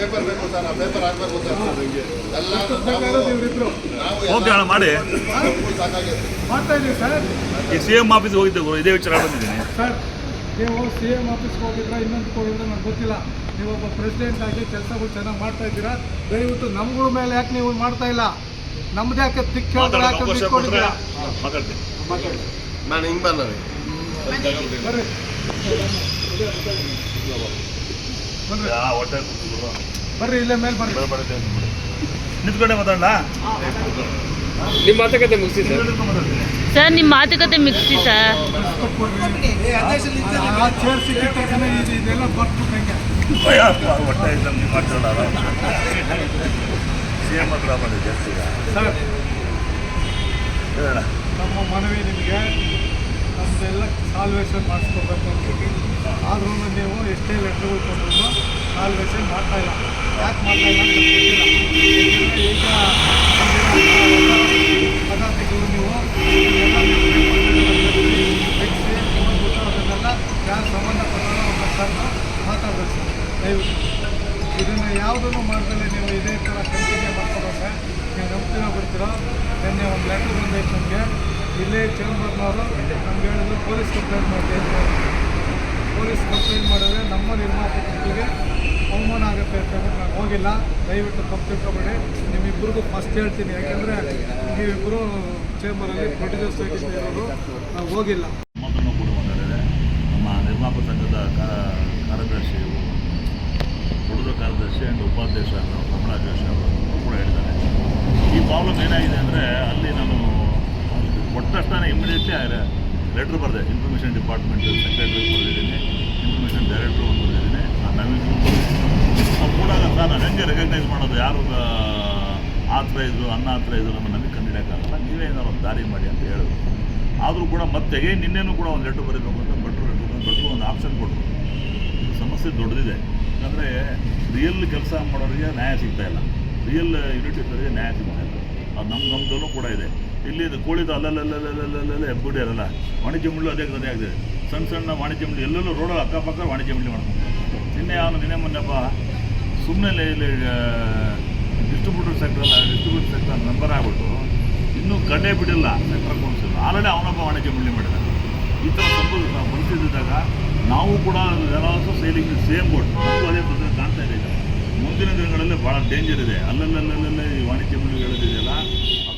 ಆಮೇಲೆ ಗೊತ್ತಾಗ್ತದೆ ಸರ್ ಎಲ್ಲ ಬೇಕಾಗಿರೋದು ಇವರಿಬ್ರು. ಎಲ್ಲ ಓಕೆ ಅಣ್ಣ ಮಾಡಿ. ಸಾಕಾಗಿದೆ. ಮಾಡ್ತಾ ಇದ್ದೀವಿ ಸರ್. ಈ ಸಿ ಎಂ ಆಫೀಸ್ಗೆ ಹೋಗಿದ್ದೆ ಗುರು ಇದೇ ವಿಚಾರ ಬಂದಿದ್ದೀನಿ. ಸರ್ ನೀವು ಸಿ ಎಂ ಆಫೀಸ್ಗೆ ಹೋಗಿದ್ರೆ ಇನ್ನೊಂದು ಹೋಗಿದ್ರೆ ನನಗೆ ಗೊತ್ತಿಲ್ಲ. ನೀವು ಒಬ್ಬ ಪ್ರೆಸಿಡೆಂಟ್ ಆಗಿ ಕೆಲಸಗಳು ಚೆನ್ನಾಗಿ ಮಾಡ್ತಾ ಇದ್ದೀರಾ? ದಯವಿಟ್ಟು ನಮ್ಗಳ ಮೇಲೆ ಯಾಕೆ ನೀವು ಮಾಡ್ತಾ ಇಲ್ಲ? ನಮ್ದು ಯಾಕೆ ತಿಕ್ಕ ನಾನು ಹಿಂಗೆ ಬಂದ. ಬರ್ರಿ ಬರ್ರಿ ಆ. ಬರ್ರಿ ಇಲ್ಲೇ ಮೇಲೆ ಬರ್ರಿ. ನಿಂತ್ಕೊಂಡೆ ಮಾತಾಡೋಣ ನಿಮ್ಮ ಮಾತುಕತೆ ಮುಗಿಸಿ ಸರ್ ಸರ್ ನಿಮ್ಮ ಮಾತುಕತೆ ಮುಗಿಸಿ ಸರ್ ಹೊಟ್ಟೆ ಇಲ್ಲ ನೀವು ಮಾತಾಡೋಣ ಸಿ ಹತ್ರ ಮಾಡಿ ಜಾಸ್ತಿ. ಸರ್ ಹೇಳೋಣ ನಮ್ಮ ಮನವಿ ನಿಮಗೆ. ನಮ್ಮದೆಲ್ಲ ಸಾಲ್ವೇಷನ್ ಮಾಡಿಸ್ಕೋಬೇಕು ಅಂತೀವಿ ಆದ್ರೂ ನೀವು ಎಷ್ಟೇ ಲೆಟ್ರ್ಗಳು ಕೊಟ್ಟರು ಸಾಲ್ವೇಷನ್ ಮಾಡ್ತಾ ಇಲ್ಲ. ಯಾಕೆ ಮಾಡ್ತಾ ಇಲ್ಲ ಅಂತ ಗೊತ್ತಿಲ್ಲ. ಯಾಕೆಂದ್ರೆ ಈಗ ಬಂದಿರೋ ಪದಾರ್ಥಗಳು ನೀವು ಅದನ್ನೆಲ್ಲ ಯಾರು ಸಂಬಂಧಪಟ್ಟರೋ ಸರ್ನ ಮಾತಾಡಬೇಕು ಸರ್ ದಯವಿಟ್ಟು ಇದನ್ನು ಯಾವುದನ್ನು ಮಾಡ್ದಲೆ ನೀವು ಇದೇ ಥರ ಕಂಟಿನ್ಯೂ ಮಾಡ್ಕೊಬೇಕೆ ನೀವು ನಂಬ್ತೀರೋ ಬಿಡ್ತೀರೋ ನಿನ್ನೆ ಒಂದು ಲೆಟ್ರ್ ಬಂದೈತೆ ನಮಗೆ ಇಲ್ಲೇ ಚೇಂಬರ್ನವರು ನಮ್ಗೆ ಹೇಳಿದ್ರು ಪೊಲೀಸ್ ಕಂಪ್ಲೇಂಟ್ ಮಾಡಿ ಪೊಲೀಸ್ ಕಂಪ್ಲೇಂಟ್ ಮಾಡಿದ್ರೆ ನಮ್ಮ ಹೋಗಿಲ್ಲ ದಯವಿಟ್ಟು ತಪ್ಪು ತಿಳ್ಕೊಬೇಡಿ. ನಿಮ್ಮಿಬ್ಬರಿಗೂ ಫಸ್ಟ್ ಹೇಳ್ತೀನಿ. ಯಾಕೆಂದರೆ ನೀವಿಬ್ಬರು ಚೇಂಬರಲ್ಲಿ ಪ್ರೊಡ್ಯೂಸರ್ಸ್ ಇರೋದು ನಾವು ಹೋಗಿಲ್ಲ. ಮೊದಲು ಕೂಡ ಮಾತಾಡಿದೆ ನಮ್ಮ ನಿರ್ಮಾಪಕ ಸಂಘದ ಕಾರ್ಯದರ್ಶಿ ಹುಡುಗ ಕಾರ್ಯದರ್ಶಿ ಆ್ಯಂಡ್ ಉಪಾಧ್ಯಕ್ಷ ಕಮಲಾಜೋಶಿ ಅವರು ಕೂಡ ಹೇಳಿದ್ದಾರೆ. ಈ ಪ್ರಾಬ್ಲಮ್ ಏನಾಗಿದೆ ಅಂದರೆ ಅಲ್ಲಿ ನಾನು ಕೊಟ್ಟಷ್ಟೇ ಇಮಿಡಿಯೇಟ್ಲಿ ಲೆಟ್ರ್ ಬರೆದೆ. ಇನ್ಫಾರ್ಮೇಷನ್ ಡಿಪಾರ್ಟ್ಮೆಂಟ್ ಸೆಕ್ರೆಟರಿ ಬರೆದಿದ್ದೀನಿ. ಇನ್ಫಾರ್ಮೇಷನ್ ಡೈರೆಕ್ಟ್ರು ಒಂದು ಬರೆದಿದ್ದೀನಿ. ಆ ನವೀನ್ ನಾವು ಕೂಡ ನಾವು ಹೆಂಗೆ ರೆಕಗ್ನೈಸ್ ಮಾಡೋದು ಯಾರು ಆಥರೈಸು ಅನ್ನ ಆಥರೈಸು ನಮ್ಮ ನಮಗೆ ಕಂಡಿಡಿಯೋಕ್ಕಾಗಲ್ಲ ನೀವೇ ಏನಾದ್ರು ಒಂದು ದಾರಿ ಮಾಡಿ ಅಂತ ಹೇಳಿದ್ರು ಆದರೂ ಕೂಡ ಮತ್ತೆ ನಿನ್ನೆನೂ ಕೂಡ ಒಂದು ಲೆಟ್ರ್ ಬರೀಬೇಕು ಅಂತ ಭಟ್ರು ಭಟ್ರು ಒಂದು ಆಪ್ಷನ್ ಕೊಟ್ಟರು ಸಮಸ್ಯೆ ದೊಡ್ಡದಿದೆ. ಯಾಕಂದರೆ ರಿಯಲ್ ಕೆಲಸ ಮಾಡೋರಿಗೆ ನ್ಯಾಯ ಸಿಗ್ತಾ ಇಲ್ಲ. ರಿಯಲ್ ಯೂನಿಟ್ ಇದ್ದವರಿಗೆ ನ್ಯಾಯ ಸಿಗ್ತಾ ಇಲ್ಲ. ಅದು ನಮ್ಮ ನಮ್ಮದಲ್ಲೂ ಕೂಡ ಇದೆ. ಇಲ್ಲಿ ಇದು ಕೋಳಿದು ಅಲ್ಲಲ್ಲಲ್ಲಲ್ಲಲ್ಲಲ್ಲ ಹೆಬ್ಬುಡಿಯಾರಲ್ಲ ವಾಣಿಜ್ಯ ಮುಳ್ಳು ಅದೇ ಗದೇ ಆಗಿದೆ ಸಣ್ಣ ಸಣ್ಣ ವಾಣಿಜ್ಯ ಮುಳ್ಳು ಎಲ್ಲೆಲ್ಲೂ ರೋಡ್ ಅಕ್ಕಪಕ್ಕ ವಾಣಿಜ್ಯ ಮುಳ್ಳಿ ಮಾಡ್ಕೊಂಡು. ನಿನ್ನೆ ಅವನು ನಿನ್ನೆ ಮೊನ್ನೆಪ್ಪ ಸುಮ್ಮನೆ ಇಲ್ಲಿ ಡಿಸ್ಟ್ರಿಬ್ಯೂಟರ್ ಸೆಕ್ಟರ್ ಅಲ್ಲ ಡಿಸ್ಟ್ರಿಬ್ಯೂಟರ್ ಸೆಕ್ಟರ್ ಮೆಂಬರ್ ಆಗ್ಬಿಟ್ಟು ಇನ್ನೂ ಕಡೆ ಬಿಡಿಲ್ಲ ಸೆಕ್ಟರ್ ಕೌನ್ಸಿಲ್ ಆಲ್ರೆಡಿ ಅವನೊಬ್ಬ ವಾಣಿಜ್ಯ ಮಂಡಳಿ ಮಾಡಿದ್ದಾರೆ. ಈ ಥರ ಸಂಬಂಧ ನಾವು ಪರಿಸ್ಥಿತಿದ್ದಾಗ ನಾವು ಕೂಡ ಆಲ್ಸೋ ಸೇಲಿಂಗ್ ಸೇಮ್ ಬೋರ್ಡ್ ನಮಗೂ ಅದೇ ತೊಂದರೆ ಕಾಣ್ತಾ ಇದೆ ಮುಂದಿನ ದಿನಗಳಲ್ಲಿ ಭಾಳ ಡೇಂಜರ್ ಇದೆ. ಅಲ್ಲಲ್ಲಲ್ಲಲ್ಲೇ ಈ ವಾಣಿಜ್ಯ ಮುಳ್ಳುಗಳಿದೆಯಲ್ಲ ಅದು